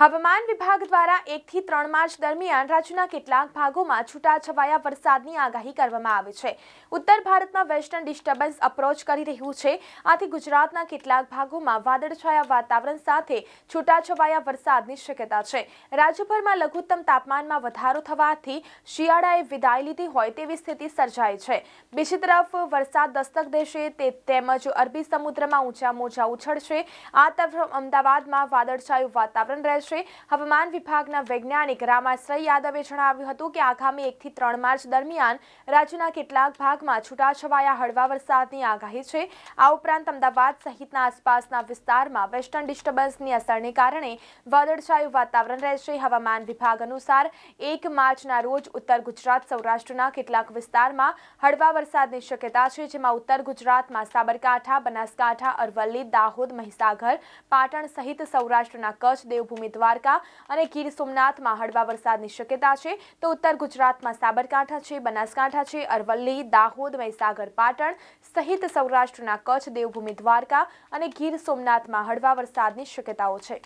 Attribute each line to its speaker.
Speaker 1: હવામાન વિભાગ દ્વારા એકથી ત્રણ માર્ચ દરમિયાન રાજ્યના કેટલાક ભાગોમાં છૂટાછવાયા વરસાદની આગાહી કરવામાં આવી છે. ઉત્તર ભારતમાં વેસ્ટર્ન ડિસ્ટર્બન્સ અપ્રોચ કરી રહ્યું છે. આથી ગુજરાતના કેટલાક ભાગોમાં વાદળછાયા વાતાવરણ સાથે છૂટાછવાયા વરસાદની શક્યતા છે. રાજ્યભરમાં લઘુત્તમ તાપમાનમાં વધારો થવાથી શિયાળાએ વિદાય લીધી હોય તેવી સ્થિતિ સર્જાઈ છે. બીજી તરફ વરસાદ દસ્તક દેશે તે તેમજ અરબી સમુદ્રમાં ઊંચા મોજા ઉછળશે. આ તરફ અમદાવાદમાં વાદળછાયું વાતાવરણ રહેશે. હવામાન વિભાગના વૈજ્ઞાનિક રામાશ્રય યાદવે જણાવ્યું હતું કે આગામી એકથી ત્રણ માર્ચ દરમિયાન રાજ્યના કેટલાક ભાગમાં છૂટાછવાયા હળવા વરસાદની આગાહી છે. આ ઉપરાંત અમદાવાદ સહિતના આસપાસના વિસ્તારમાં વેસ્ટર્ન ડિસ્ટર્બન્સની અસરને કારણે વાદળછાયું વાતાવરણ રહેશે. હવામાન વિભાગ અનુસાર એક માર્ચના રોજ ઉત્તર ગુજરાત સૌરાષ્ટ્રના કેટલાક વિસ્તારમાં હળવા વરસાદની શક્યતા છે, જેમાં ઉત્તર ગુજરાતમાં સાબરકાંઠા, બનાસકાંઠા, અરવલ્લી, દાહોદ, મહીસાગર, પાટણ સહિત સૌરાષ્ટ્રના કચ્છ, દેવભૂમિ દ્વારકા અને ગીર સોમનાથમાં હળવા વરસાદની શક્યતા છે, તો ઉત્તર ગુજરાતમાં સાબરકાંઠા છે, બનાસકાંઠા છે, અરવલ્લી, દાહોદ, મહીસાગર, પાટણ સહિત સૌરાષ્ટ્રના કચ્છ, દેવભૂમિ, દ્વારકા અને ગીર સોમનાથમાં હળવા વરસાદની શક્યતાઓ છે.